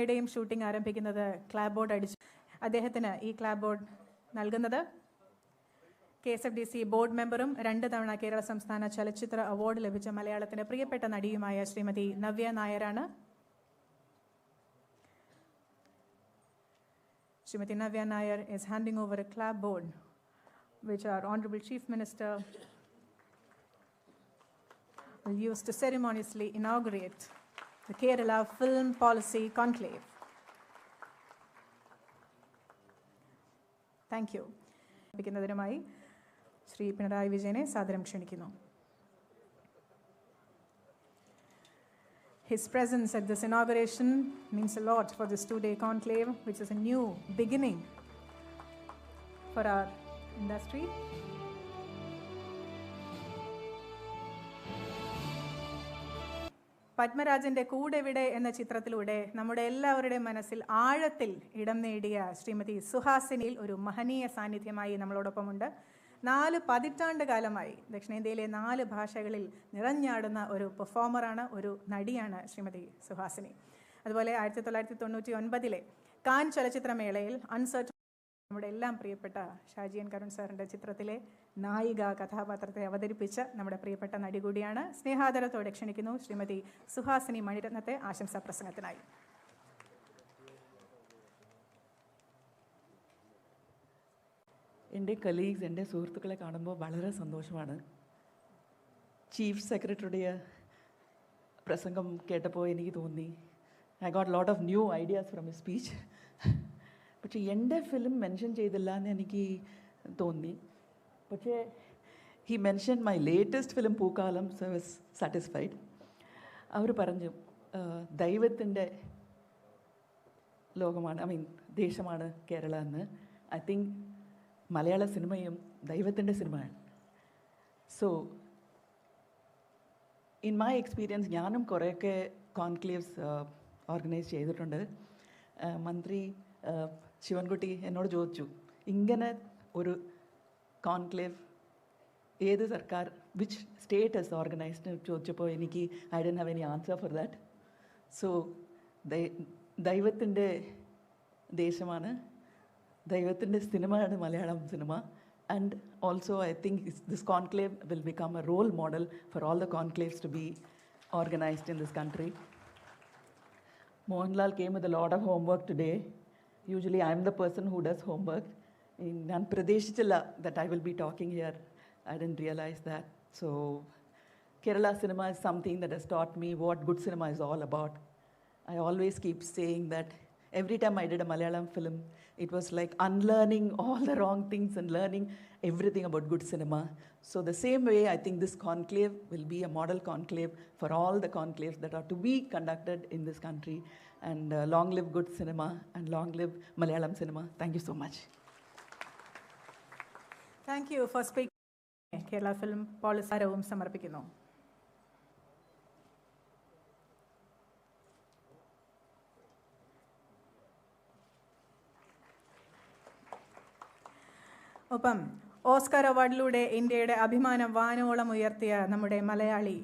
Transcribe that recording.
യുടെയും ഷൂട്ടിംഗ് ആരംഭിക്കുന്നത് ക്ലാബ് ബോർഡ് അടിച്ചു. അദ്ദേഹത്തിന് ഈ ക്ലാബ് ബോർഡ് നൽകുന്നത്. K S F D C board മെമ്പറും രണ്ട് തവണ കേരള സംസ്ഥാന ചലച്ചിത്ര അവാർഡ് ലഭിച്ച മലയാളത്തിന്റെ പ്രിയപ്പെട്ട നടിയുമായ ശ്രീമതി നവ്യ നായരാണ്. Shrimati Navya Nair is handing over a clap board which our Honorable Chief Minister will use to ceremoniously inaugurate. the Kerala Film Policy Conclave. Thank you ലഭിക്കുന്നതിനുമായി Shri Pinarayi വിജയനെ സാദരം ക്ഷണിക്കുന്നു His presence at this inauguration means a lot for this two day conclave, which is a new beginning for our industry. പത്മരാജന്റെ Koodevide എന്ന ചിത്രത്തിലൂടെ നമ്മുടെ എല്ലാവരുടെയും മനസ്സിൽ ആഴത്തിൽ ഇടം നേടിയ ശ്രീമതി സുഹാസിനിയിൽ ഒരു മഹനീയ സാന്നിധ്യമായി നമ്മളോടൊപ്പമുണ്ട്. നാല് പതിറ്റാണ്ട് കാലമായി ദക്ഷിണേന്ത്യയിലെ നാല് ഭാഷകളിൽ നിറഞ്ഞാടുന്ന ഒരു പെർഫോമറാണ് ഒരു നടിയാണ് ശ്രീമതി സുഹാസിനി. അതുപോലെ ആയിരത്തി തൊള്ളായിരത്തി തൊണ്ണൂറ്റി ഒൻപതിലെ കാൻ ചലച്ചിത്രമേളയിൽ അൺസർട്ട് നമ്മുടെ എല്ലാം പ്രിയപ്പെട്ട ഷാജിയൻ കരുൺ സാറിന്റെ ചിത്രത്തിലെ നായിക കഥാപാത്രത്തെ അവതരിപ്പിച്ച നമ്മുടെ പ്രിയപ്പെട്ട നടി കൂടിയാണ്. സ്നേഹാദരത്തോടെ ക്ഷണിക്കുന്നു ശ്രീമതി സുഹാസിനി മണിരത്നത്തെ ആശംസാ പ്രസംഗത്തിനായി. എന്റെ കലീഗ്സ് എന്റെ സുഹൃത്തുക്കളെ കാണുമ്പോൾ വളരെ സന്തോഷമാണ്. ചീഫ് സെക്രട്ടറിയുടെ പ്രസംഗം കേട്ടപ്പോൾ എനിക്ക് തോന്നി. I got lot of new ideas from speech പക്ഷേ എന്റെ ഫിലിം മെൻഷൻ ചെയ്തില്ല എന്ന് എനിക്ക് തോന്നി. പക്ഷേ he mention my latest film Pookkalam so was satisfied അവർ പറഞ്ഞു ദൈവത്തിന്റെ ലോകമാണ് ഐ മീൻ ദേശമാണ് കേരള എന്ന്. ഐ തിങ്ക് മലയാള സിനിമയും ദൈവത്തിന്റെ സിനിമയാണ്. സോ ഇൻ മൈ എക്സ്പീരിയൻസ് ഞാനും കുറേയൊക്കെ കോൺക്ലേവ്സ് ഓർഗനൈസ് ചെയ്തിട്ടുണ്ട്. മന്ത്രി ശിവൻകുട്ടി എന്നോട് ചോദിച്ചു ഇങ്ങനെ ഒരു കോൺക്ലേവ് ഏത് സർക്കാർ വിച്ച് സ്റ്റേറ്റ് ഹസ് ഓർഗനൈസ്ഡ് ചോദിച്ചപ്പോൾ എനിക്ക് I don't have any answer for that so ദൈവത്തിന്റെ ദേശമാണ് ദൈവത്തിന്റെ സിനിമയാണ് Malayalam cinema. And also I think this conclave will become a role model for all the conclaves to be organised in this country Mohanlal came with a lot of homework today. usually I'm the person who does homework. In Pradesh that I will be talking here, I didn't realize that. So Kerala cinema is something that has taught me what good cinema is all about. I always keep saying that every time I did a Malayalam film, it was like unlearning all the wrong things and learning everything about good cinema. So, the same way, I think this conclave will be a model conclave for all the conclaves that are to be conducted in this country. And uh, long live good cinema and long live Malayalam cinema. Thank you so much. Thank you for speak Kerala film പോളിസാരവും സമർപ്പിക്കുന്നു ഒപ്പം Oscar അവാർഡിലൂടെ ഇന്ത്യയുടെ അഭിമാനം വാനോളം ഉയർത്തിയ നമ്മുടെ മലയാളി